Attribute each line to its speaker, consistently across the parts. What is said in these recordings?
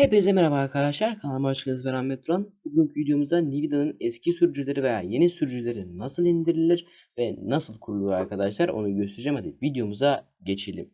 Speaker 1: Hepinize merhaba arkadaşlar. Kanalıma hoş geldiniz. Ben Ahmet Duran. Bugünkü videomuzda Nvidia'nın eski sürücüleri veya yeni sürücüleri nasıl indirilir ve nasıl kurulur arkadaşlar onu göstereceğim. Hadi videomuza geçelim.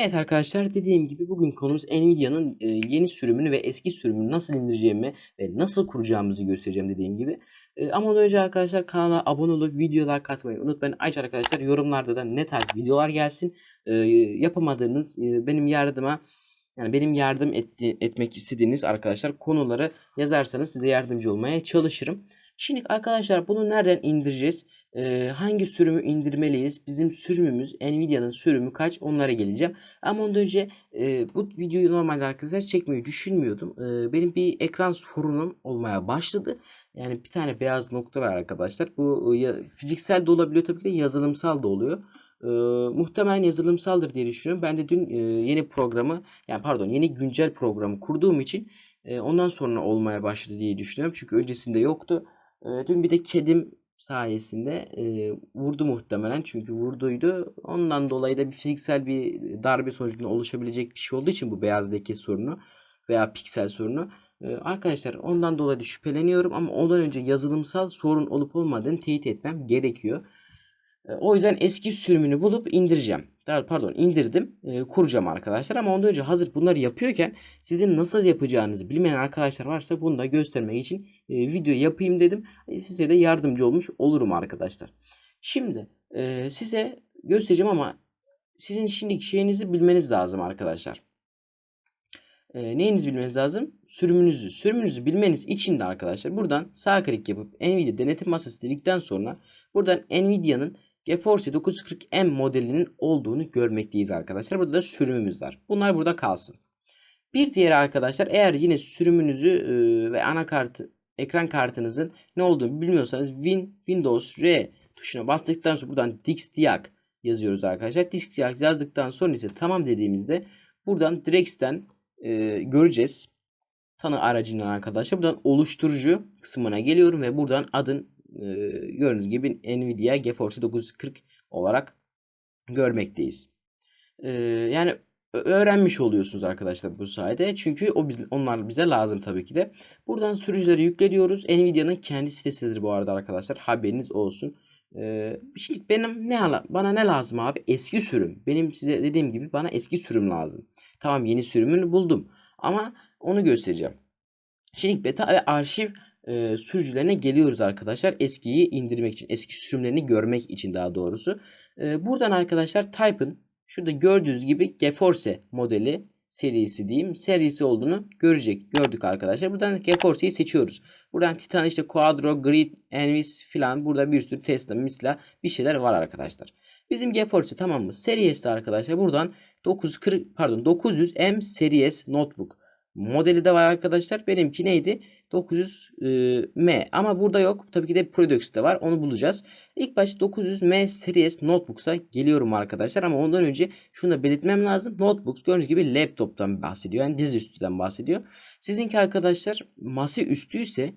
Speaker 1: Evet arkadaşlar dediğim gibi bugün konumuz Nvidia'nın e, yeni sürümünü ve eski sürümünü nasıl indireceğimi ve nasıl kuracağımızı göstereceğim dediğim gibi. E, ama ondan önce arkadaşlar kanala abone olup videolar katmayı unutmayın. Ayrıca arkadaşlar yorumlarda da ne tarz videolar gelsin e, yapamadığınız benim yardıma yani benim yardım etti, etmek istediğiniz arkadaşlar konuları yazarsanız size yardımcı olmaya çalışırım. Şimdi arkadaşlar bunu nereden indireceğiz? Ee, hangi sürümü indirmeliyiz? Bizim sürümümüz Nvidia'nın sürümü kaç? Onlara geleceğim. Ama ondan önce e, bu videoyu normalde arkadaşlar çekmeyi düşünmüyordum. E, benim bir ekran sorunum olmaya başladı. Yani bir tane beyaz nokta var arkadaşlar. Bu ya, fiziksel de olabiliyor tabii ki yazılımsal da oluyor. E, muhtemelen yazılımsaldır diye düşünüyorum. Ben de dün e, yeni programı yani pardon yeni güncel programı kurduğum için e, ondan sonra olmaya başladı diye düşünüyorum. Çünkü öncesinde yoktu. E, dün bir de kedim sayesinde e, vurdu muhtemelen. Çünkü vurduydu. Ondan dolayı da bir fiziksel bir darbe sonucunda oluşabilecek bir şey olduğu için bu beyaz leke sorunu veya piksel sorunu. E, arkadaşlar ondan dolayı şüpheleniyorum ama ondan önce yazılımsal sorun olup olmadığını teyit etmem gerekiyor. E, o yüzden eski sürümünü bulup indireceğim. Pardon indirdim. E, kuracağım arkadaşlar ama ondan önce hazır bunları yapıyorken sizin nasıl yapacağınızı bilmeyen arkadaşlar varsa bunu da göstermek için e, video yapayım dedim. E, size de yardımcı olmuş olurum arkadaşlar. Şimdi size göstereceğim ama sizin şimdiki şeyinizi bilmeniz lazım arkadaşlar. Neyinizi bilmeniz lazım? Sürümünüzü. Sürümünüzü bilmeniz için de arkadaşlar buradan sağ klik yapıp Nvidia denetim masası dedikten sonra buradan Nvidia'nın GeForce 940M modelinin olduğunu görmekteyiz arkadaşlar. Burada da sürümümüz var. Bunlar burada kalsın. Bir diğeri arkadaşlar eğer yine sürümünüzü e, ve anakartı ekran kartınızın ne olduğunu bilmiyorsanız Win Windows R tuşuna bastıktan sonra buradan Dixdiag yazıyoruz arkadaşlar. Dixdiag yazdıktan sonra ise tamam dediğimizde buradan Drex'ten e, göreceğiz. Tanı aracından arkadaşlar. Buradan oluşturucu kısmına geliyorum ve buradan adın gördüğünüz gibi Nvidia GeForce 940 olarak görmekteyiz. E, yani öğrenmiş oluyorsunuz arkadaşlar bu sayede. Çünkü o onlar bize lazım tabii ki de. Buradan sürücüleri yükleniyoruz. Nvidia'nın kendi sitesidir bu arada arkadaşlar. Haberiniz olsun. Ee, şimdi benim ne bana ne lazım abi? Eski sürüm. Benim size dediğim gibi bana eski sürüm lazım. Tamam yeni sürümünü buldum. Ama onu göstereceğim. Şimdi beta ve arşiv e, sürücülerine geliyoruz arkadaşlar. Eskiyi indirmek için. Eski sürümlerini görmek için daha doğrusu. E, buradan arkadaşlar Type'ın Şurada gördüğünüz gibi GeForce modeli serisi diyeyim. Serisi olduğunu görecek. Gördük arkadaşlar. Buradan GeForce'yi seçiyoruz. Buradan Titan işte Quadro, Grid, Envis filan burada bir sürü Tesla, Misla bir şeyler var arkadaşlar. Bizim GeForce tamam mı? Series arkadaşlar. Buradan 940 pardon 900M Series Notebook modeli de var arkadaşlar. Benimki neydi? 900M ama burada yok. Tabii ki de Produx'te var. Onu bulacağız. İlk başta 900M Series Notebooks'a geliyorum arkadaşlar ama ondan önce şunu da belirtmem lazım. Notebooks gördüğünüz gibi laptop'tan bahsediyor. Yani dizüstüden bahsediyor. Sizinki arkadaşlar masa üstüyse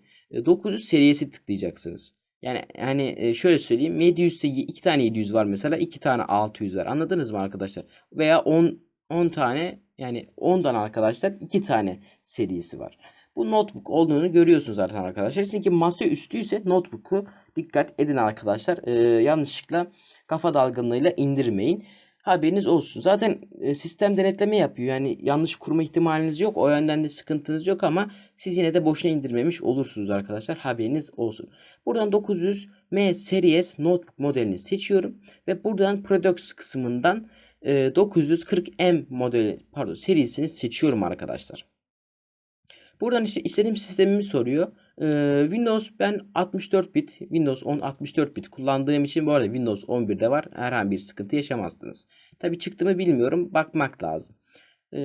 Speaker 1: 900 seriyesi tıklayacaksınız. Yani yani şöyle söyleyeyim. 700 ise 2 tane 700 var mesela. 2 tane 600 var. Anladınız mı arkadaşlar? Veya 10 10 tane yani 10'dan arkadaşlar 2 tane serisi var. Bu notebook olduğunu görüyorsunuz zaten arkadaşlar. Sizinki masa üstüyse notebook'u dikkat edin arkadaşlar. Ee, yanlışlıkla kafa dalgınlığıyla indirmeyin. Haberiniz olsun. Zaten e, sistem denetleme yapıyor. Yani yanlış kurma ihtimaliniz yok. O yönden de sıkıntınız yok ama siz yine de boşuna indirmemiş olursunuz arkadaşlar. Haberiniz olsun. Buradan 900M Series Notebook modelini seçiyorum. Ve buradan Products kısmından 940M modeli pardon serisini seçiyorum arkadaşlar. Buradan işte istediğim sistemimi soruyor. Windows ben 64 bit, Windows 10 64 bit kullandığım için bu arada Windows 11'de var. Herhangi bir sıkıntı yaşamazsınız. Tabi çıktı mı bilmiyorum. Bakmak lazım.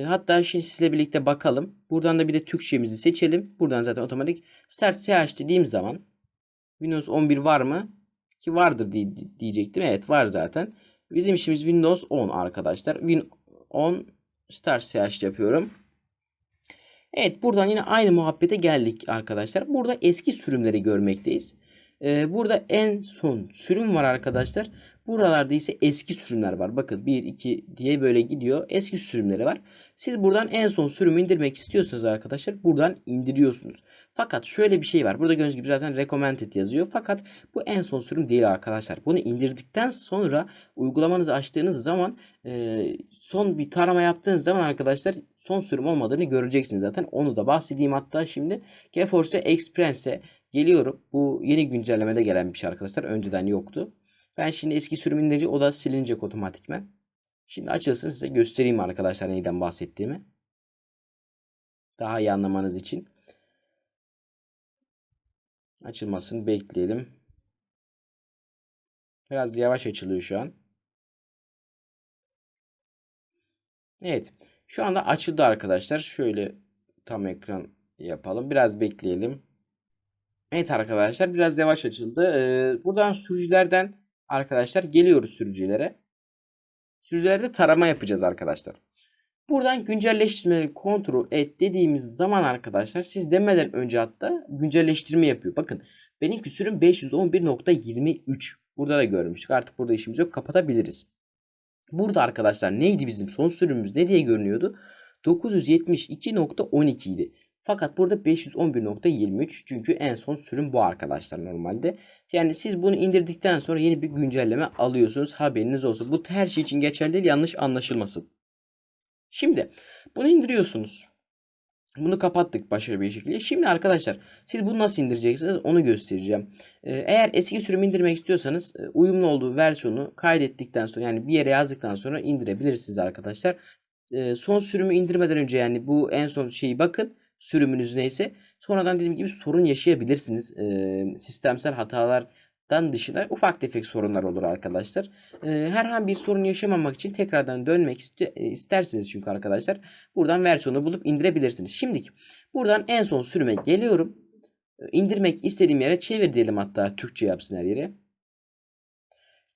Speaker 1: Hatta şimdi sizle birlikte bakalım. Buradan da bir de Türkçemizi seçelim. Buradan zaten otomatik Start CH dediğim zaman Windows 11 var mı? Ki vardır diyecektim. Evet var zaten. Bizim işimiz Windows 10 arkadaşlar. Win 10 Start CH yapıyorum. Evet buradan yine aynı muhabbete geldik arkadaşlar. Burada eski sürümleri görmekteyiz. Ee, burada en son sürüm var arkadaşlar. Buralarda ise eski sürümler var. Bakın 1, 2 diye böyle gidiyor. Eski sürümleri var. Siz buradan en son sürümü indirmek istiyorsanız arkadaşlar buradan indiriyorsunuz. Fakat şöyle bir şey var. Burada gördüğünüz gibi zaten recommended yazıyor. Fakat bu en son sürüm değil arkadaşlar. Bunu indirdikten sonra uygulamanızı açtığınız zaman e, son bir tarama yaptığınız zaman arkadaşlar son sürüm olmadığını göreceksiniz zaten. Onu da bahsedeyim hatta şimdi. GeForce Experience'e geliyorum. Bu yeni güncellemede gelen bir şey arkadaşlar. Önceden yoktu. Ben şimdi eski sürüm indirince o da silinecek otomatikmen. Şimdi açılsın size göstereyim arkadaşlar neyden bahsettiğimi. Daha iyi anlamanız için. Açılmasını bekleyelim. Biraz yavaş açılıyor şu an. Evet. Şu anda açıldı arkadaşlar. Şöyle tam ekran yapalım. Biraz bekleyelim. Evet arkadaşlar biraz yavaş açıldı. Ee, buradan sürücülerden arkadaşlar geliyoruz sürücülere. Sürücülerde tarama yapacağız arkadaşlar. Buradan güncelleştirmeleri kontrol et dediğimiz zaman arkadaşlar siz demeden önce hatta güncelleştirme yapıyor. Bakın benimki sürüm 511.23. Burada da görmüştük. Artık burada işimiz yok. Kapatabiliriz. Burada arkadaşlar neydi bizim son sürümümüz ne diye görünüyordu? 972.12 idi. Fakat burada 511.23 çünkü en son sürüm bu arkadaşlar normalde. Yani siz bunu indirdikten sonra yeni bir güncelleme alıyorsunuz. Haberiniz olsun. Bu her şey için geçerli değil yanlış anlaşılmasın. Şimdi bunu indiriyorsunuz. Bunu kapattık başarılı bir şekilde. Şimdi arkadaşlar siz bunu nasıl indireceksiniz onu göstereceğim. Ee, eğer eski sürümü indirmek istiyorsanız e, uyumlu olduğu versiyonu kaydettikten sonra yani bir yere yazdıktan sonra indirebilirsiniz arkadaşlar. Ee, son sürümü indirmeden önce yani bu en son şeyi bakın sürümünüz neyse. Sonradan dediğim gibi sorun yaşayabilirsiniz. Ee, sistemsel hatalardan dışında ufak tefek sorunlar olur arkadaşlar. herhangi bir sorun yaşamamak için tekrardan dönmek isterseniz çünkü arkadaşlar buradan versiyonu bulup indirebilirsiniz. Şimdi buradan en son sürüme geliyorum. İndirmek istediğim yere çevir diyelim hatta Türkçe yapsın her yere.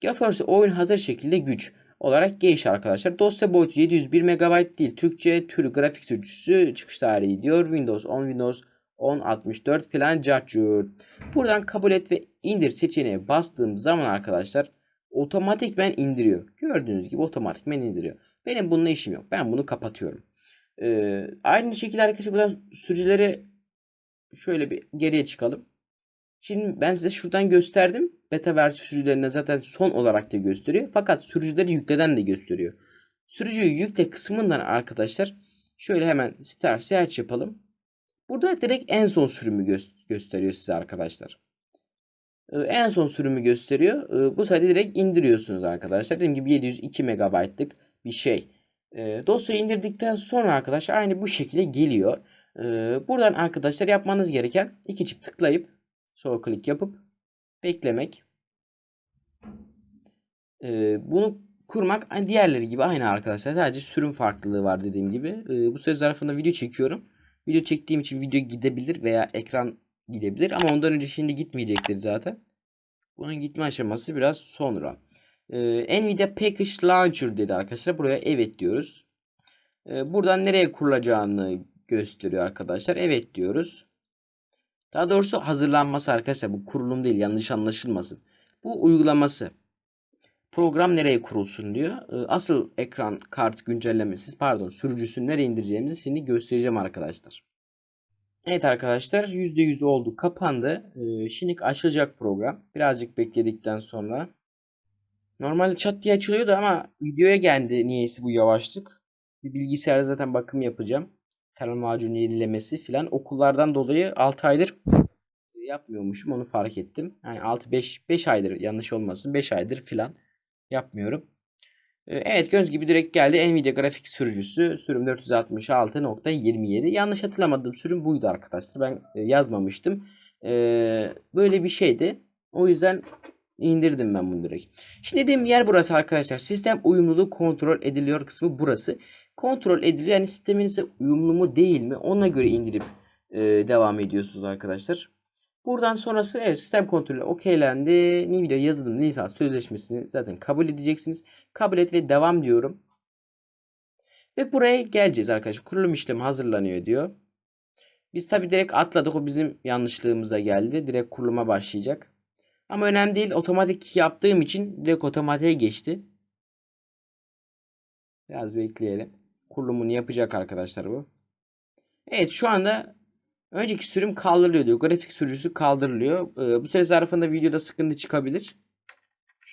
Speaker 1: GeForce oyun hazır şekilde güç olarak geniş arkadaşlar. Dosya boyutu 701 MB değil. Türkçe türü grafik sürücüsü çıkış tarihi diyor. Windows 10, Windows 10, 64 filan cartçur. Buradan kabul et ve indir seçeneğe bastığım zaman arkadaşlar otomatikmen indiriyor. Gördüğünüz gibi otomatikmen indiriyor. Benim bununla işim yok. Ben bunu kapatıyorum. Ee, aynı şekilde arkadaşlar buradan sürücüleri şöyle bir geriye çıkalım. Şimdi ben size şuradan gösterdim. Beta versiyon sürücülerine zaten son olarak da gösteriyor. Fakat sürücüleri yükleden de gösteriyor. Sürücüyü yükle kısmından arkadaşlar şöyle hemen start search yapalım. Burada direkt en son sürümü gö gösteriyor size arkadaşlar. En son sürümü gösteriyor. Bu sayede direkt indiriyorsunuz arkadaşlar. Dediğim gibi 702 MB'lık bir şey. Dosyayı indirdikten sonra arkadaşlar aynı bu şekilde geliyor. Buradan arkadaşlar yapmanız gereken iki çift tıklayıp sol klik yapıp beklemek. Bunu kurmak diğerleri gibi aynı arkadaşlar. Sadece sürüm farklılığı var dediğim gibi. Bu süre zarfında video çekiyorum. Video çektiğim için video gidebilir veya ekran gidebilir. Ama ondan önce şimdi gitmeyecektir zaten. Bunun gitme aşaması biraz sonra. Ee, Nvidia Package Launcher dedi arkadaşlar. Buraya evet diyoruz. Ee, buradan nereye kurulacağını gösteriyor arkadaşlar. Evet diyoruz. Daha doğrusu hazırlanması arkadaşlar. Bu kurulum değil. Yanlış anlaşılmasın. Bu uygulaması. Program nereye kurulsun diyor. Asıl ekran kart güncellemesi pardon sürücüsünü nereye indireceğimizi şimdi göstereceğim arkadaşlar. Evet arkadaşlar %100 oldu kapandı. Ee, şimdi açılacak program. Birazcık bekledikten sonra. Normalde çat diye açılıyordu ama videoya geldi niyeyse bu yavaşlık. Bir bilgisayarda zaten bakım yapacağım. Termal macun yenilemesi filan. Okullardan dolayı 6 aydır yapmıyormuşum onu fark ettim. Yani 6 5 5 aydır yanlış olmasın 5 aydır filan yapmıyorum. Ee, evet göz gibi direkt geldi. Nvidia grafik sürücüsü sürüm 466.27. Yanlış hatırlamadığım sürüm buydu arkadaşlar. Ben e, yazmamıştım. Ee, böyle bir şeydi. O yüzden indirdim ben bunu direkt. Şimdi dediğim yer burası arkadaşlar. Sistem uyumluluğu kontrol ediliyor kısmı burası. Kontrol ediliyor. Yani sisteminize uyumlu mu değil mi ona göre indirip e, devam ediyorsunuz arkadaşlar. Buradan sonrası evet sistem kontrolü okeylendi. Nvidia yazılım lisans sözleşmesini zaten kabul edeceksiniz. Kabul et ve devam diyorum. Ve buraya geleceğiz arkadaşlar. Kurulum işlemi hazırlanıyor diyor. Biz tabi direkt atladık. O bizim yanlışlığımıza geldi. Direkt kuruluma başlayacak. Ama önemli değil. Otomatik yaptığım için direkt otomatiğe geçti. Biraz bekleyelim. Kurulumunu yapacak arkadaşlar bu. Evet şu anda önceki sürüm kaldırılıyor diyor. Grafik sürücüsü kaldırılıyor. Ee, bu süre zarfında videoda sıkıntı çıkabilir.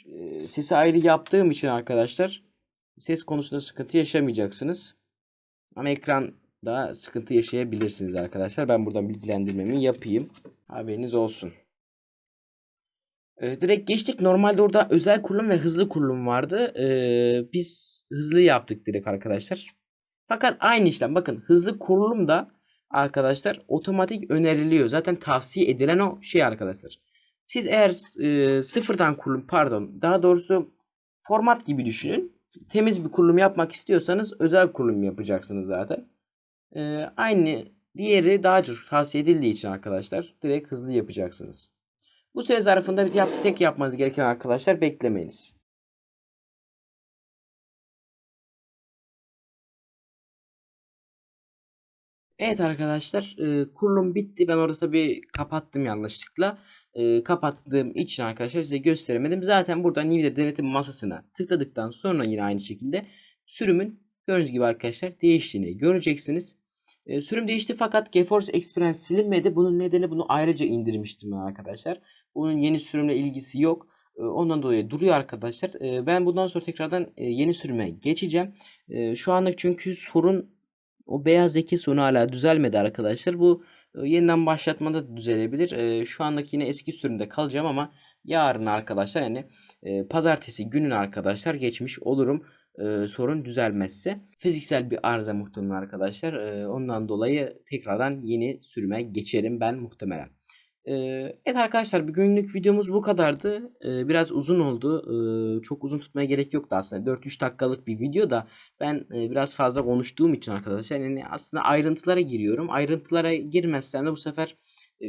Speaker 1: Ee, sesi ayrı yaptığım için arkadaşlar ses konusunda sıkıntı yaşamayacaksınız. Ama ekranda sıkıntı yaşayabilirsiniz arkadaşlar. Ben buradan bilgilendirmemi yapayım. Haberiniz olsun. Ee, direkt geçtik. Normalde orada özel kurulum ve hızlı kurulum vardı. Ee, biz hızlı yaptık direkt arkadaşlar. Fakat aynı işlem. Bakın hızlı kurulum da arkadaşlar otomatik öneriliyor. Zaten tavsiye edilen o şey arkadaşlar. Siz eğer e, sıfırdan kurulum pardon daha doğrusu format gibi düşünün. Temiz bir kurulum yapmak istiyorsanız özel kurulum yapacaksınız zaten. E, aynı diğeri daha çok tavsiye edildiği için arkadaşlar direkt hızlı yapacaksınız. Bu süre zarfında yap, tek yapmanız gereken arkadaşlar beklemeniz. Evet arkadaşlar e, kurulum bitti. Ben orada tabi kapattım yanlışlıkla. E, kapattığım için arkadaşlar size gösteremedim. Zaten buradan Nvidia denetim masasına tıkladıktan sonra yine aynı şekilde sürümün gördüğünüz gibi arkadaşlar değiştiğini göreceksiniz. E, sürüm değişti fakat GeForce Experience silinmedi. Bunun nedeni bunu ayrıca indirmiştim ben arkadaşlar. Bunun yeni sürümle ilgisi yok. Ondan dolayı duruyor arkadaşlar. Ben bundan sonra tekrardan yeni sürüme geçeceğim. Şu anlık çünkü sorun o beyaz leke sonu hala düzelmedi arkadaşlar. Bu e, yeniden başlatmada da düzelebilir. E, şu andaki yine eski sürümde kalacağım ama yarın arkadaşlar yani e, pazartesi günün arkadaşlar geçmiş olurum. Sorun düzelmezse. Fiziksel bir arıza muhtemelen arkadaşlar. Ondan dolayı tekrardan yeni sürüme geçerim ben muhtemelen. Evet arkadaşlar bugünlük videomuz bu kadardı. Biraz uzun oldu. Çok uzun tutmaya gerek yoktu aslında. 4-3 dakikalık bir video da ben biraz fazla konuştuğum için arkadaşlar yani aslında ayrıntılara giriyorum. Ayrıntılara girmezsem de bu sefer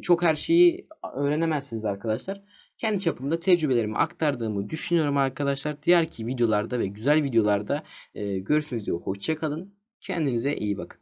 Speaker 1: çok her şeyi öğrenemezsiniz arkadaşlar. Kendi çapımda tecrübelerimi aktardığımı düşünüyorum arkadaşlar. Diğer ki videolarda ve güzel videolarda görüşmek üzere. Hoşçakalın. Kendinize iyi bakın.